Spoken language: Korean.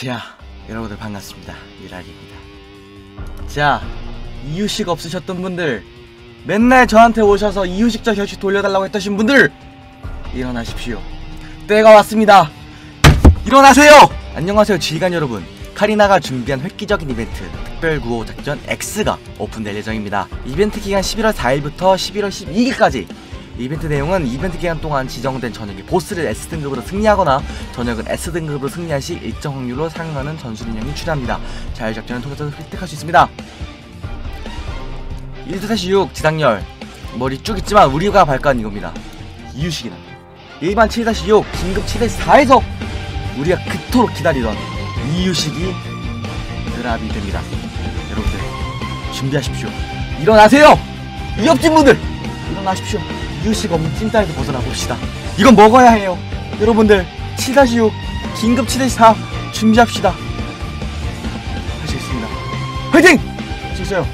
자, 여러분들 반갑습니다. 미랄입니다. 자, 이유식 없으셨던 분들, 맨날 저한테 오셔서 이유식 저 혀식 돌려달라고 했던 분들, 일어나십시오. 때가 왔습니다. 일어나세요! 안녕하세요, 지휘관 여러분. 카리나가 준비한 획기적인 이벤트, 특별 구호 작전 X가 오픈될 예정입니다. 이벤트 기간 11월 4일부터 11월 12일까지 이벤트 내용은 이벤트 기간 동안 지정된 전역의 보스를 S등급으로 승리하거나 전역은 S등급으로 승리할 시 일정 확률로 상응하는 전술 인형이 출연합니다. 자율작전을 통해서 획득할 수 있습니다. 1-6 지상열 머리 쭉 있지만 우리가 발간 이겁니다. 이유식이다. 일반 7-6 긴급 7-4에서 우리가 그토록 기다리던 이유식이 드랍이 됩니다. 여러분들 준비하십시오. 일어나세요! 위협진 분들 일어나십시오. 이유식 없는 찐따에서 벗어나 봅시다. 이건 먹어야 해요. 여러분들 7-6 긴급 7-4 준비합시다. 할 수 있습니다. 화이팅! 할수 있어요.